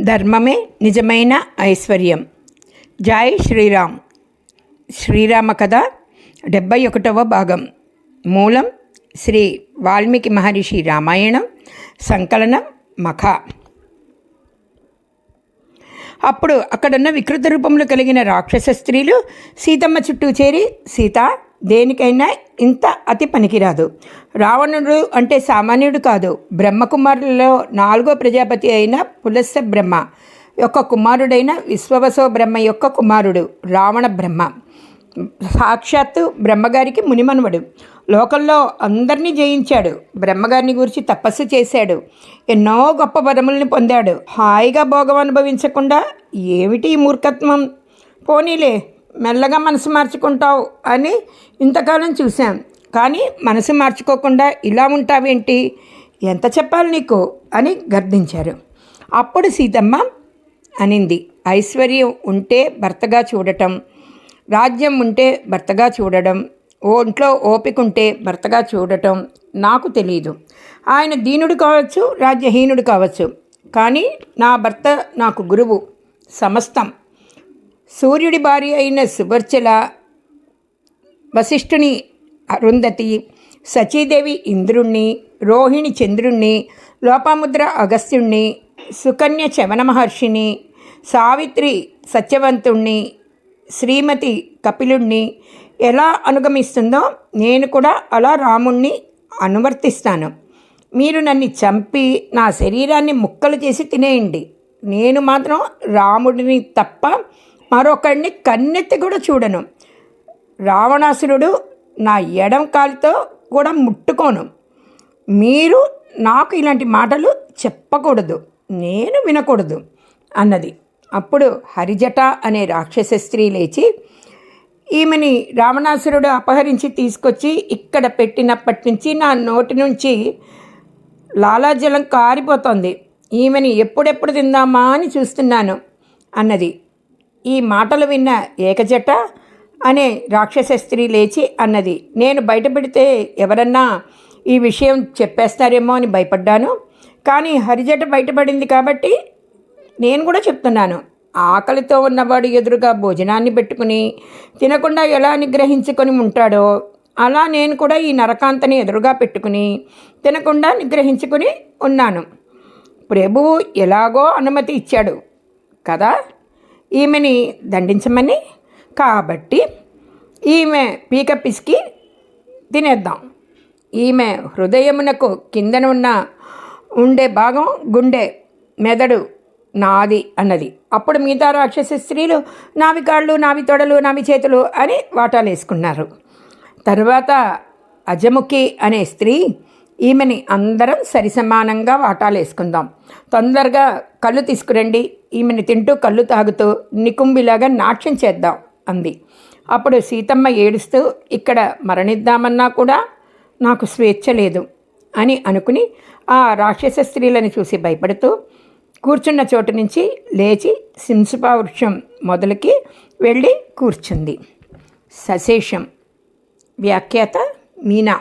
ధర్మమే నిజమైన ఐశ్వర్యం. జై శ్రీరామ్. శ్రీరామ కథ డెబ్బై ఒకటవ భాగం. మూలం శ్రీ వాల్మీకి మహర్షి రామాయణం సంకలనం మఖ. అప్పుడు అక్కడున్న వికృత రూపంలో కలిగిన రాక్షస స్త్రీలు సీతమ్మ చుట్టూ చేరి సీత దేనికైనా ఇంత అతి పనికిరాదు. రావణుడు అంటే సామాన్యుడు కాదు. బ్రహ్మకుమారులలో నాలుగో ప్రజాపతి అయిన పులస్స బ్రహ్మ యొక్క కుమారుడైన విశ్వవసో బ్రహ్మ యొక్క కుమారుడు రావణ బ్రహ్మ. సాక్షాత్తు బ్రహ్మగారికి మునిమనువడు. లోకంలో అందరినీ జయించాడు. బ్రహ్మగారిని గురించి తపస్సు చేశాడు. ఎన్నో గొప్ప వరములను పొందాడు. హాయిగా భోగం అనుభవించకుండా ఏమిటి మూర్ఖత్వం? పోనీలే. మెల్లగా మనసు మార్చుకుంటావు అని ఇంతకాలం చూశాం. కానీ మనసు మార్చుకోకుండా ఇలా ఉంటావేంటి? ఎంత చెప్పాలి నీకు? అని గర్దించారు. అప్పుడు సీతమ్మ అనింది ఐశ్వర్యం ఉంటే భర్తగా చూడటం రాజ్యం ఉంటే భర్తగా చూడడం ఒంట్లో ఓపిక ఉంటే భర్తగా చూడటం నాకు తెలియదు ఆయన దీనుడు కావచ్చు రాజ్యహీనుడు కావచ్చు. కానీ నా భర్త నాకు గురువు సమస్తం సూర్యుడి భార్య అయిన సుభర్చల వశిష్ఠుని అరుంధతి సచీదేవి ఇంద్రుణ్ణి రోహిణి చంద్రుణ్ణి లోపాముద్ర అగస్త్యుణ్ణి సుకన్య చవన మహర్షిని సావిత్రి సత్యవంతుణ్ణి శ్రీమతి కపిలుణ్ణి ఎలా అనుగమిస్తుందో నేను కూడా అలా రాముణ్ణి అనువర్తిస్తాను. మీరు నన్ను చంపి నా శరీరాన్ని ముక్కలు చేసి తినేయండి. నేను మాత్రం రాముడిని తప్ప మరొకడిని కన్నెత్తి కూడా చూడను. రావణాసురుడు నా ఎడం కాలితో కూడా ముట్టుకోను. మీరు నాకు ఇలాంటి మాటలు చెప్పకూడదు. నేను వినకూడదు అన్నది. అప్పుడు హరిజట అనే రాక్షస స్త్రీ లేచి ఈమెని రావణాసురుడు అపహరించి తీసుకొచ్చి ఇక్కడ పెట్టినప్పటి నుంచి నా నోటి నుంచి లాలాజలం కారిపోతోంది. ఈమెని ఎప్పుడెప్పుడు తిందామా అని చూస్తున్నాను అన్నది. ఈ మాటలు విన్న ఏకజట అనే రాక్షస స్త్రీ లేచి అన్నది నేను బయటపెడితే ఎవరన్నా ఈ విషయం చెప్పేస్తారేమో అని భయపడ్డాను. కానీ హరిజట బయటపడింది కాబట్టి నేను కూడా చెప్తున్నాను. ఆకలితో ఉన్నవాడు ఎదురుగా భోజనాన్ని పెట్టుకుని తినకుండా ఎలా నిగ్రహించుకొని ఉంటాడో అలా నేను కూడా ఈ నరకాంతని ఎదురుగా పెట్టుకుని తినకుండా నిగ్రహించుకుని ఉన్నాను. ప్రభువు ఎలాగో అనుమతి ఇచ్చాడు కదా. ఈమెని దండించమని. కాబట్టి ఈమె పీక పిసికి తినేద్దాం. ఈమె హృదయమునకు కిందన ఉన్న ఉండే భాగం గుండె మెదడు నాది అన్నది. అప్పుడు మిగతా రాక్షస స్త్రీలు నావి కాళ్ళు నావి తొడలు నావి చేతులు అని వాటాలు వేసుకున్నారు తర్వాత అజముఖి అనే స్త్రీ ఈమెని అందరం సరిసమానంగా వాటాలేసుకుందాం తొందరగా కళ్ళు తీసుకురండి. ఈమెని తింటూ కళ్ళు తాగుతూ నికుంబిలాగా నాట్యం చేద్దాం అంది. అప్పుడు సీతమ్మ ఏడుస్తూ ఇక్కడ మరణిద్దామన్నా కూడా నాకు స్వేచ్ఛ లేదు అని అనుకుని ఆ రాక్షస స్త్రీలను చూసి భయపడుతూ కూర్చున్న చోటు నుంచి లేచి సింసుపా వృక్షం మొదలుకి వెళ్ళి కూర్చుంది. సశేషం. వ్యాఖ్యాత మీనా.